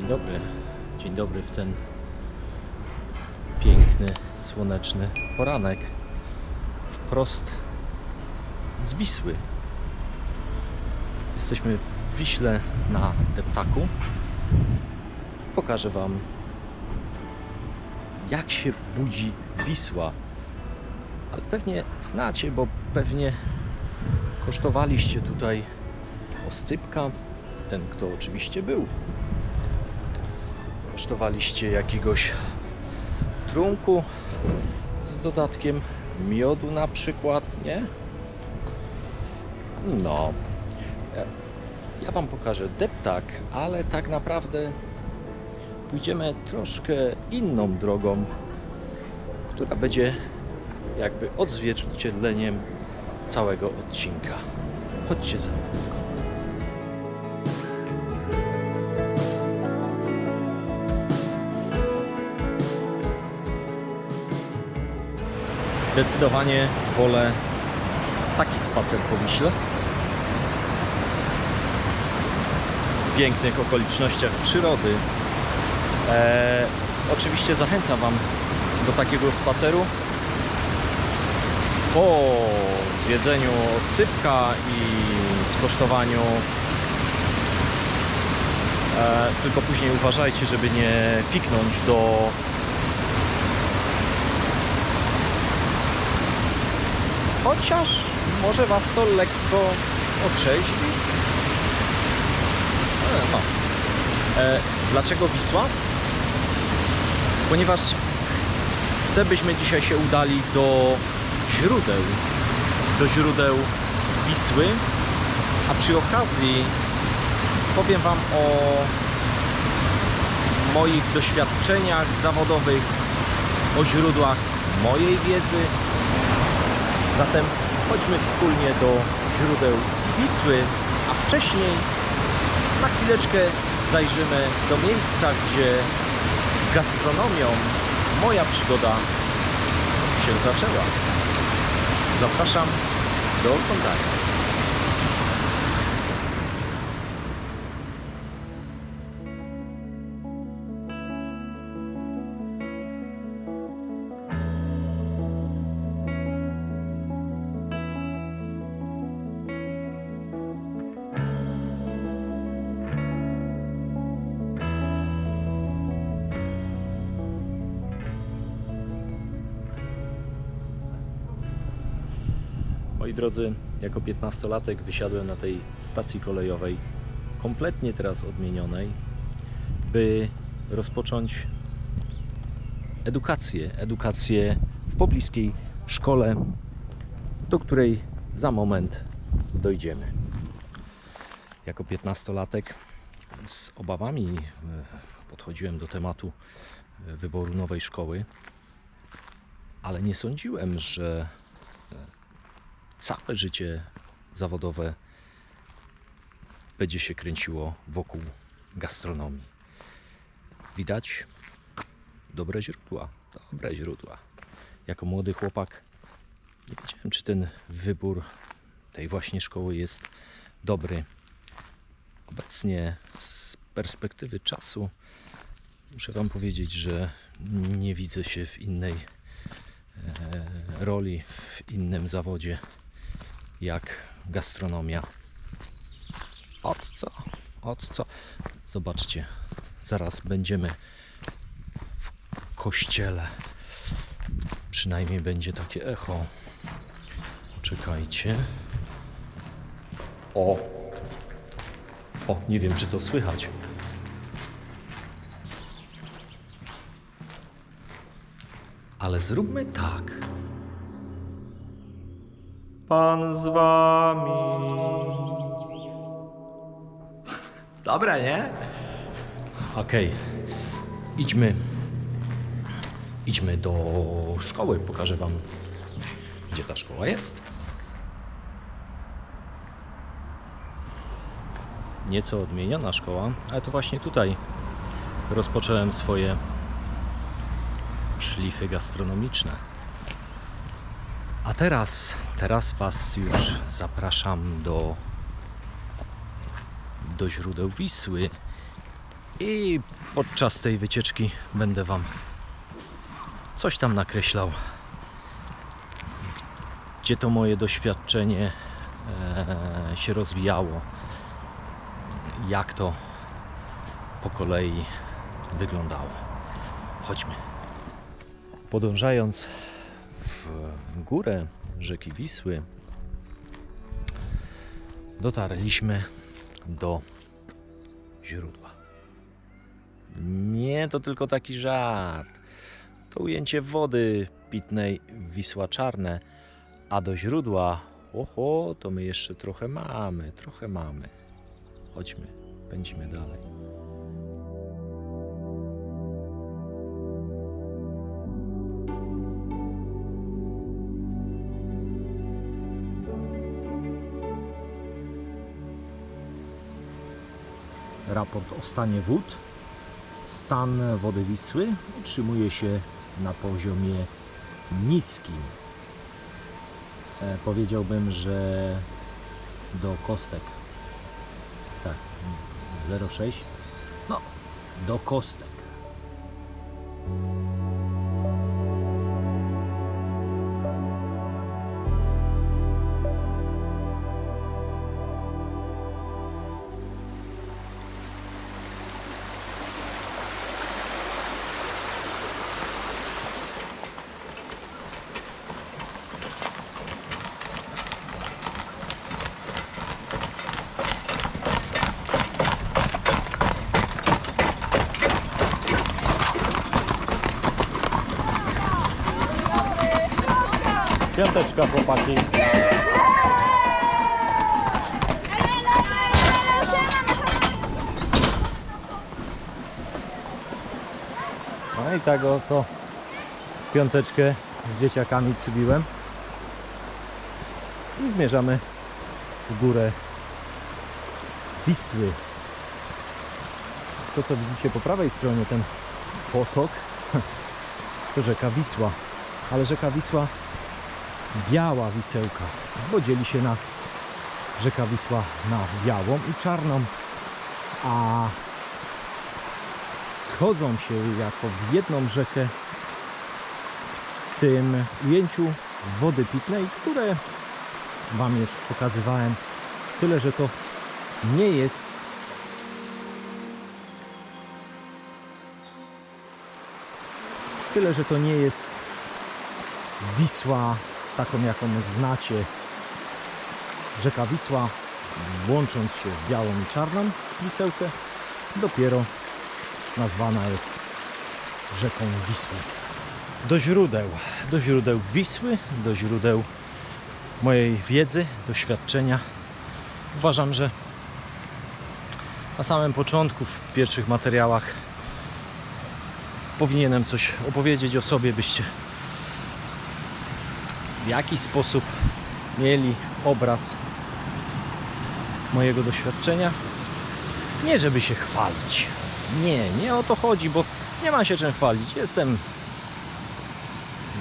Dzień dobry. Dzień dobry w ten piękny, słoneczny poranek. Wprost z Wisły. Jesteśmy w Wiśle na Deptaku. Pokażę Wam, jak się budzi Wisła. Ale pewnie znacie, bo pewnie kosztowaliście tutaj oscypka. Ten, kto oczywiście był. Kosztowaliście jakiegoś trunku z dodatkiem miodu na przykład, nie? No. Ja- Ja Wam pokażę deptak, ale tak naprawdę pójdziemy troszkę inną drogą, która będzie jakby odzwierciedleniem całego odcinka. Chodźcie ze mną. Zdecydowanie wolę taki spacer po Wiśle. W pięknych okolicznościach przyrody. E, oczywiście zachęcam Wam do takiego spaceru po zjedzeniu oscypka i skosztowaniu e, tylko później uważajcie, żeby nie fiknąć do chociaż może Was to lekko otrzeźwi. Ale no. E, dlaczego Wisła? Ponieważ chcę, byśmy dzisiaj się udali do źródeł, do źródeł Wisły, a przy okazji powiem Wam o moich doświadczeniach zawodowych, o źródłach mojej wiedzy, Zatem chodźmy wspólnie do źródeł Wisły, a wcześniej na chwileczkę zajrzymy do miejsca, gdzie z gastronomią moja przygoda się zaczęła. Zapraszam do oglądania. Moi drodzy, jako 15-latek wysiadłem na tej stacji kolejowej, kompletnie teraz odmienionej, by rozpocząć edukację. Edukację w pobliskiej szkole, do której za moment dojdziemy. Jako 15-latek z obawami e, podchodziłem do tematu e, wyboru nowej szkoły, ale nie sądziłem, że całe życie zawodowe będzie się kręciło wokół gastronomii. Widać dobre źródła, dobre źródła. Jako młody chłopak nie wiedziałem, czy ten wybór tej właśnie szkoły jest dobry. Obecnie z perspektywy czasu muszę Wam powiedzieć, że nie widzę się w innej e, roli, w innym zawodzie jak gastronomia. Od co? Od co? Zobaczcie, zaraz będziemy w kościele. Przynajmniej będzie takie echo. Czekajcie. O! O, nie wiem, czy to słychać. Ale zróbmy tak. Pan z wami. Dobre, nie? Okej. Idźmy. Idźmy do szkoły. Pokażę wam, gdzie ta szkoła jest. Nieco odmieniona szkoła, ale to właśnie tutaj rozpocząłem swoje szlify gastronomiczne. A teraz, teraz Was już zapraszam do, do źródeł Wisły. I podczas tej wycieczki będę Wam coś tam nakreślał, gdzie to moje doświadczenie e, się rozwijało, jak to po kolei wyglądało. Chodźmy. Podążając górę rzeki Wisły, dotarliśmy do źródła. Nie, to tylko taki żart. To ujęcie wody pitnej Wisła Czarne, a do źródła, oho, to my jeszcze trochę mamy, trochę mamy. Chodźmy, pędzimy dalej. Raport o stanie wód. Stan wody Wisły utrzymuje się na poziomie niskim. E, powiedziałbym, że do kostek. Tak, 0,6. No, do kostek. Piąteczka, chłopaki. No i tak oto piąteczkę z dzieciakami przybiłem. I zmierzamy w górę Wisły. To co widzicie po prawej stronie, ten potok, to rzeka Wisła. Ale rzeka Wisła biała wisełka, bo dzieli się na rzeka Wisła na białą i czarną, a schodzą się jako w jedną rzekę w tym ujęciu wody pitnej, które Wam już pokazywałem. Tyle, że to nie jest tyle, że to nie jest Wisła taką jaką znacie. Rzeka Wisła łącząc się w białą i czarną wisełkę dopiero nazwana jest rzeką Wisły. Do źródeł do źródeł Wisły do źródeł mojej wiedzy, doświadczenia. Uważam, że na samym początku w pierwszych materiałach powinienem coś opowiedzieć o sobie, byście w jaki sposób mieli obraz mojego doświadczenia. Nie żeby się chwalić. Nie, nie o to chodzi, bo nie ma się czym chwalić. Jestem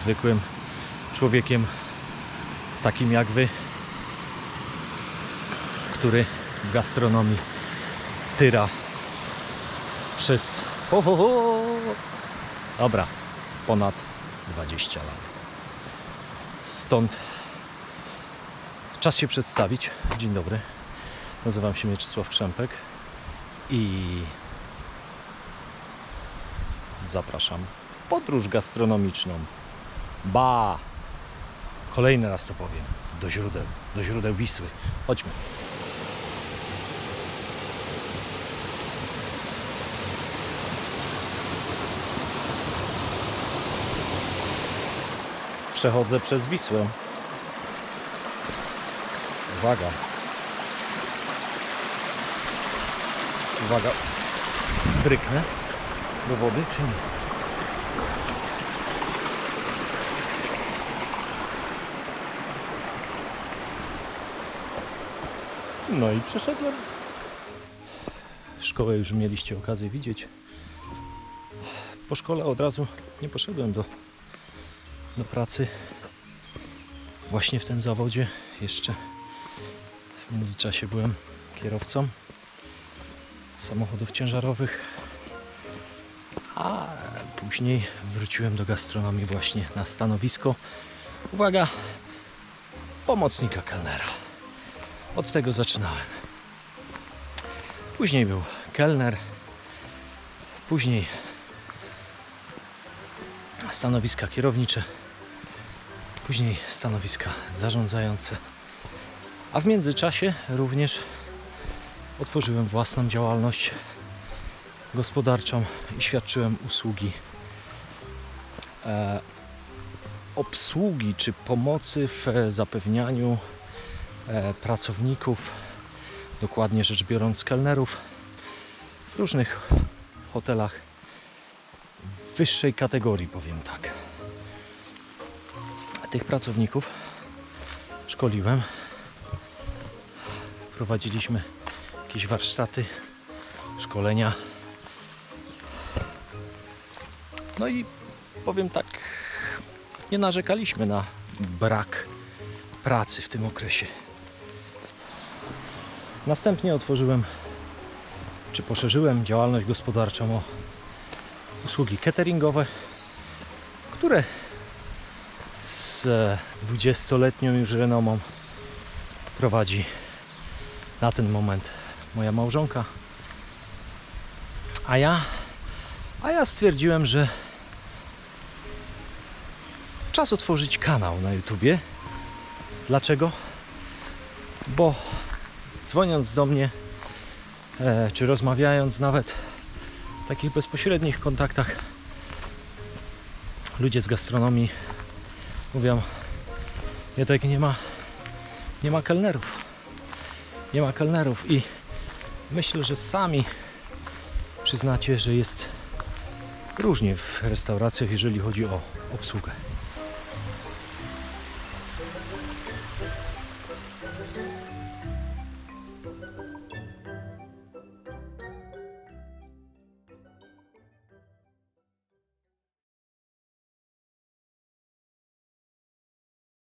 zwykłym człowiekiem, takim jak wy, który w gastronomii tyra przez ho, ho, ho. dobra, ponad 20 lat. Stąd czas się przedstawić. Dzień dobry. Nazywam się Mieczysław Krzępek i zapraszam w podróż gastronomiczną. Ba! Kolejny raz to powiem. Do źródeł, do źródeł Wisły. Chodźmy. Przechodzę przez Wisłę. Uwaga. Uwaga. Bryknę do wody, czy nie? No i przeszedłem. Szkołę już mieliście okazję widzieć. Po szkole od razu nie poszedłem do, do pracy. Właśnie w tym zawodzie jeszcze w międzyczasie byłem kierowcą samochodów ciężarowych A później wróciłem do gastronomii właśnie na stanowisko. Uwaga, pomocnika kelnera. Od tego zaczynałem. Później był kelner, później stanowiska kierownicze, później stanowiska zarządzające. A w międzyczasie również otworzyłem własną działalność gospodarczą i świadczyłem usługi e, obsługi czy pomocy w zapewnianiu e, pracowników, dokładnie rzecz biorąc kelnerów, w różnych hotelach wyższej kategorii, powiem tak. Tych pracowników szkoliłem. Prowadziliśmy jakieś warsztaty, szkolenia. No i powiem tak, nie narzekaliśmy na brak pracy w tym okresie. Następnie otworzyłem, czy poszerzyłem działalność gospodarczą o usługi cateringowe, które z 20-letnią już renomą prowadzi na ten moment moja małżonka. A ja, a ja stwierdziłem, że czas otworzyć kanał na YouTubie. Dlaczego? Bo dzwoniąc do mnie, e, czy rozmawiając nawet takich bezpośrednich kontaktach, ludzie z gastronomii mówią, tak nie ma, nie ma kelnerów. Nie ma kelnerów i myślę, że sami przyznacie, że jest różnie w restauracjach, jeżeli chodzi o obsługę.